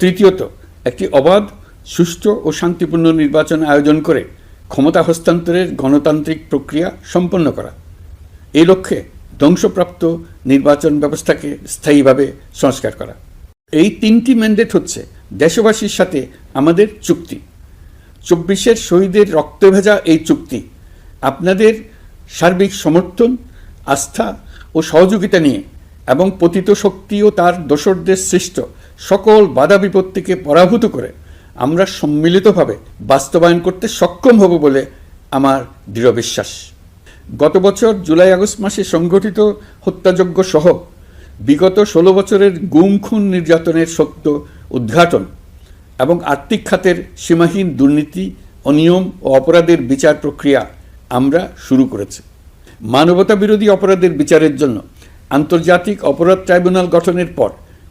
তৃতীয়ত, একটি অবাধ, সুষ্ঠু ও শান্তিপূর্ণ নির্বাচন আয়োজন করে ক্ষমতা হস্তান্তরের গণতান্ত্রিক প্রক্রিয়া সম্পন্ন করা। এই লক্ষ্যে ধ্বংসপ্রাপ্ত নির্বাচন ব্যবস্থাকে স্থায়ীভাবে সংস্কার করা। এই তিনটি ম্যান্ডেট হচ্ছে দেশবাসীর সাথে আমাদের চুক্তি। চব্বিশের শহীদের রক্তে ভেজা এই চুক্তি, আপনাদের সার্বিক সমর্থন, আস্থা ও সহযোগিতা নিয়ে এবং পতিত শক্তি ও তার দোসরদের সৃষ্ট সকল বাধা বিপত্তিকে পরাভূত করে আমরা সম্মিলিতভাবে বাস্তবায়ন করতে সক্ষম হব বলে আমার দৃঢ় বিশ্বাস। গত বছর জুলাই আগস্ট মাসে সংঘটিত হত্যাযজ্ঞ সহ বিগত ষোলো বছরের গুম খুন নির্যাতনের সত্য উদ্ঘাটন এবং আর্থিক খাতের সীমাহীন দুর্নীতি, অনিয়ম ও অপরাধের বিচার প্রক্রিয়া আমরা শুরু করেছি। মানবতা বিরোধী অপরাধের বিচারের জন্য আন্তর্জাতিক অপরাধ ট্রাইব্যুনাল গঠনের পর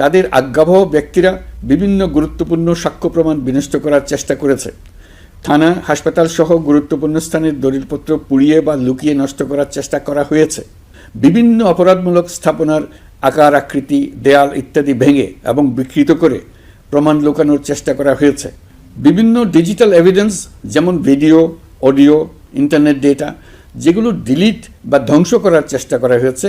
তাদের আজ্ঞাবহ ব্যক্তিরা বিভিন্ন গুরুত্বপূর্ণ সাক্ষ্য প্রমাণ বিনষ্ট করার চেষ্টা করেছে। থানা, হাসপাতাল সহ গুরুত্বপূর্ণ স্থানের দলিলপত্র পুড়িয়ে বা লুকিয়ে নষ্ট করার চেষ্টা করা হয়েছে। বিভিন্ন অপরাধমূলক স্থাপনার আকার, আকৃতি, দেয়াল ইত্যাদি ভেঙে এবং বিকৃত করে প্রমাণ লুকানোর চেষ্টা করা হয়েছে। বিভিন্ন ডিজিটাল এভিডেন্স যেমন ভিডিও, অডিও, ইন্টারনেট ডেটা, যেগুলো ডিলিট বা ধ্বংস করার চেষ্টা করা হয়েছে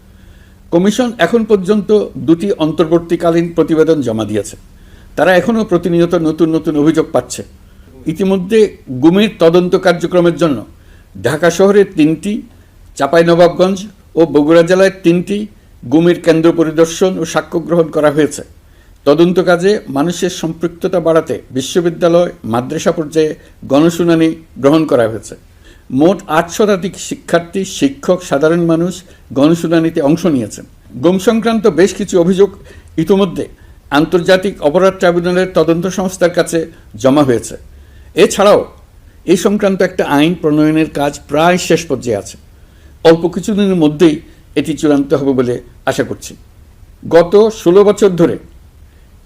কমিশন এখন পর্যন্ত দুটি অন্তর্বর্তীকালীন প্রতিবেদন জমা দিয়েছে। তারা এখনও প্রতিনিয়ত নতুন নতুন অভিযোগ পাচ্ছে। ইতিমধ্যে গুমের তদন্ত কার্যক্রমের জন্য ঢাকা শহরে তিনটি, চাঁপাইনবাবগঞ্জ ও বগুড়া জেলায় তিনটি গুমের কেন্দ্র পরিদর্শন ও সাক্ষ্য গ্রহণ করা হয়েছে। তদন্ত কাজে মানুষের সম্পৃক্ততা বাড়াতে বিশ্ববিদ্যালয়, মাদ্রাসা পর্যায়ে গণশুনানি গ্রহণ করা হয়েছে। মোট আট শতাধিক শিক্ষার্থী, শিক্ষক, সাধারণ মানুষ গণশুনানিতে অংশ নিয়েছেন। গুম সংক্রান্ত বেশ কিছু অভিযোগ ইতোমধ্যে আন্তর্জাতিক অপরাধ ট্রাইব্যুনালের তদন্ত সংস্থার কাছে জমা হয়েছে। এছাড়াও এ সংক্রান্ত একটা আইন প্রণয়নের কাজ প্রায় শেষ পর্যায়ে আছে। অল্প কিছুদিনের মধ্যেই এটি চূড়ান্ত হবে বলে আশা করছি। গত ষোলো বছর ধরে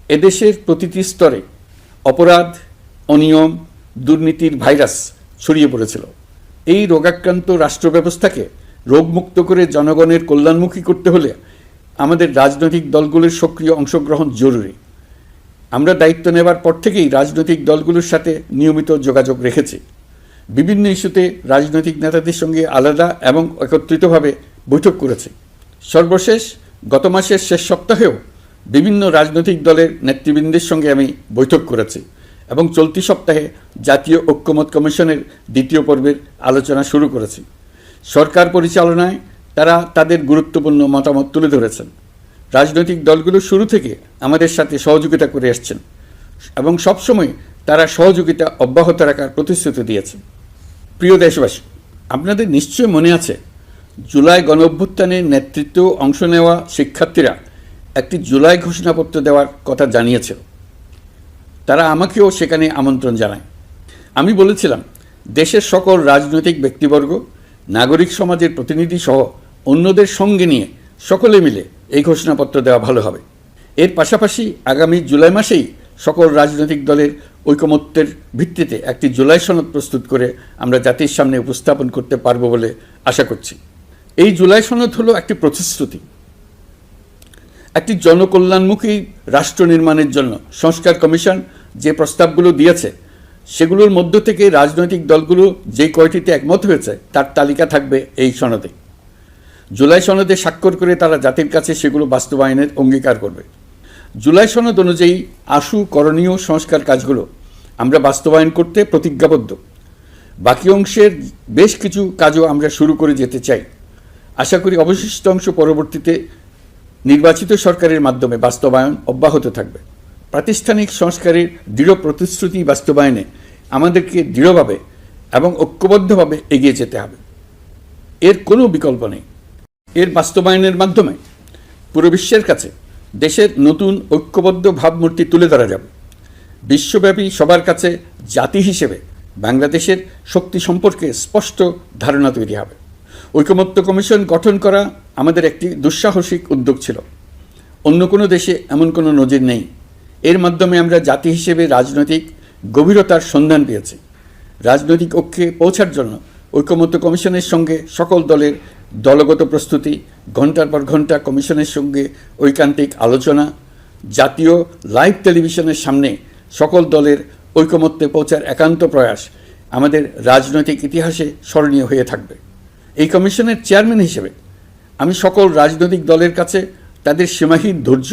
এদেশের প্রতিটি স্তরে অপরাধ, অনিয়ম, দুর্নীতির ভাইরাস ছড়িয়ে পড়েছিল। এই রোগাক্রান্ত রাষ্ট্র ব্যবস্থাকে রোগমুক্ত করে জনগণের কল্যাণমুখী করতে হলে আমাদের রাজনৈতিক দলগুলোর সক্রিয় অংশগ্রহণ জরুরি। আমরা দায়িত্ব নেবার পর থেকেই রাজনৈতিক দলগুলোর সাথে নিয়মিত যোগাযোগ রেখেছি। বিভিন্ন ইস্যুতে রাজনৈতিক নেতাদের সঙ্গে আলাদা এবং একত্রিতভাবে বৈঠক করেছে। সর্বশেষ গত মাসের শেষ সপ্তাহেও বিভিন্ন রাজনৈতিক দলের নেতৃবৃন্দের সঙ্গে আমি বৈঠক করেছি। এবং চলতি সপ্তাহে জাতীয় ঐক্যমত কমিশনের দ্বিতীয় পর্বের আলোচনা শুরু করেছি। সরকার পরিচালনায় তারা তাদের গুরুত্বপূর্ণ মতামত তুলে ধরেছেন। রাজনৈতিক দলগুলো শুরু থেকে আমাদের সাথে সহযোগিতা করে এসছেন এবং সবসময় তারা সহযোগিতা অব্যাহত রাখার প্রতিশ্রুতি দিয়েছে প্রিয় দেশবাসী, আপনাদের নিশ্চয় মনে আছে, জুলাই গণ অভ্যুত্থানের নেতৃত্ব অংশ নেওয়া শিক্ষার্থীরা একটি জুলাই ঘোষণাপত্র দেওয়ার কথা জানিয়েছিল। তারা আমাকেও সেখানে আমন্ত্রণ জানায়। আমি বলেছিলাম, দেশের সকল রাজনৈতিক ব্যক্তিবর্গ, নাগরিক সমাজের প্রতিনিধি সহ অন্যদের সঙ্গে নিয়ে সকলে মিলে এই ঘোষণাপত্র দেওয়া ভালো হবে। এর পাশাপাশি আগামী জুলাই মাসেই সকল রাজনৈতিক দলের ঐকমত্যের ভিত্তিতে একটি জুলাই সনদ প্রস্তুত করে আমরা জাতির সামনে উপস্থাপন করতে পারব বলে আশা করছি। এই জুলাই সনদ হলো একটি প্রতিশ্রুতি। একটি জনকল্যাণমুখী রাষ্ট্র নির্মাণের জন্য সংস্কার কমিশন যে প্রস্তাবগুলো দিয়েছে, সেগুলোর মধ্য থেকে রাজনৈতিক দলগুলো যে কয়টিতে একমত হয়েছে, তার তালিকা থাকবে এই সনদে। জুলাই সনদে স্বাক্ষর করে তারা জাতির কাছে সেগুলো বাস্তবায়নের অঙ্গীকার করবে। জুলাই সনদ অনুযায়ী আশু করণীয় সংস্কার কাজগুলো আমরা বাস্তবায়ন করতে প্রতিজ্ঞাবদ্ধ। বাকি অংশের বেশ কিছু কাজও আমরা শুরু করে যেতে চাই। আশা করি অবশিষ্ট অংশ পরবর্তীতে নির্বাচিত সরকারের মাধ্যমে বাস্তবায়ন অব্যাহত থাকবে। প্রাতিষ্ঠানিক সংস্কারের দৃঢ় প্রতিশ্রুতি বাস্তবায়নে আমাদেরকে দৃঢ়ভাবে এবং ঐক্যবদ্ধভাবে এগিয়ে যেতে হবে। এর কোনো বিকল্প নেই। এর বাস্তবায়নের মাধ্যমে পুরো বিশ্বের কাছে দেশের নতুন ঐক্যবদ্ধ ভাবমূর্তি তুলে ধরা যাবে। বিশ্বব্যাপী সবার কাছে জাতি হিসেবে বাংলাদেশের শক্তি সম্পর্কে স্পষ্ট ধারণা তৈরি হবে। ঐকমত্য কমিশন গঠন করা আমাদের একটি দুঃসাহসিক উদ্যোগ ছিল। অন্য কোনো দেশে এমন কোনো নজির নেই। এর মাধ্যমে আমরা জাতি হিসেবে রাজনৈতিক গভীরতার সন্ধান পেয়েছি। রাজনৈতিক ঐক্যে পৌঁছার জন্য ঐকমত্য কমিশনের সঙ্গে সকল দলের দলগত প্রস্তুতি ঘণ্টার পর ঘণ্টা কমিশনের সঙ্গে ঐকান্তিক আলোচনা, জাতীয় লাইভ টেলিভিশনের সামনে সকল দলের ঐকমত্যে পৌঁছার একান্ত প্রয়াস আমাদের রাজনৈতিক ইতিহাসে স্মরণীয় হয়ে থাকবে। এই কমিশনের চেয়ারম্যান হিসেবে আমি সকল রাজনৈতিক দলের কাছে তাদের সীমাহীন ধৈর্য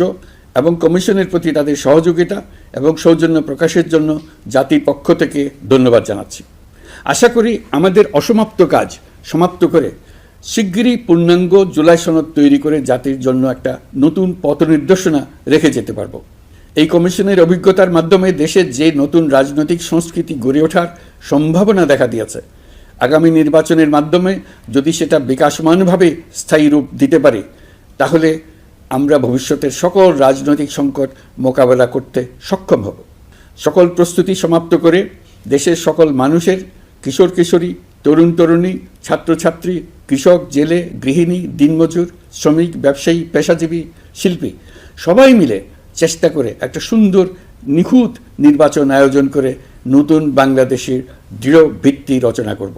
এবং কমিশনের প্রতি তাদের সহযোগিতা এবং সৌজন্য প্রকাশের জন্য জাতির পক্ষ থেকে ধন্যবাদ জানাচ্ছি। আশা করি আমাদের অসমাপ্ত কাজ সমাপ্ত করে শিগগিরই পূর্ণাঙ্গ জুলাই সনদ তৈরি করে জাতির জন্য একটা নতুন পথ নির্দেশনা রেখে যেতে পারব। এই কমিশনের অভিজ্ঞতার মাধ্যমে দেশের যে নতুন রাজনৈতিক সংস্কৃতি গড়ে ওঠার সম্ভাবনা দেখা দিয়েছে আগামী নির্বাচনের মাধ্যমে যদি সেটা বিকাশমানভাবে স্থায়ী রূপ দিতে পারে, তাহলে আমরা ভবিষ্যতের সকল রাজনৈতিক সংকট মোকাবেলা করতে সক্ষম হব। সকল প্রস্তুতি সমাপ্ত করে দেশের সকল মানুষের, কিশোর কিশোরী, তরুণ তরুণী, ছাত্রছাত্রী, কৃষক, জেলে, গৃহিণী, দিনমজুর, শ্রমিক, ব্যবসায়ী, পেশাজীবী, শিল্পী, সবাই মিলে চেষ্টা করে একটা সুন্দর, নিখুঁত নির্বাচন আয়োজন করে নতুন বাংলাদেশের দৃঢ় ভিত্তি রচনা করব।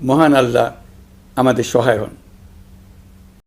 মহান আল্লাহ আমাদের সহায় হন।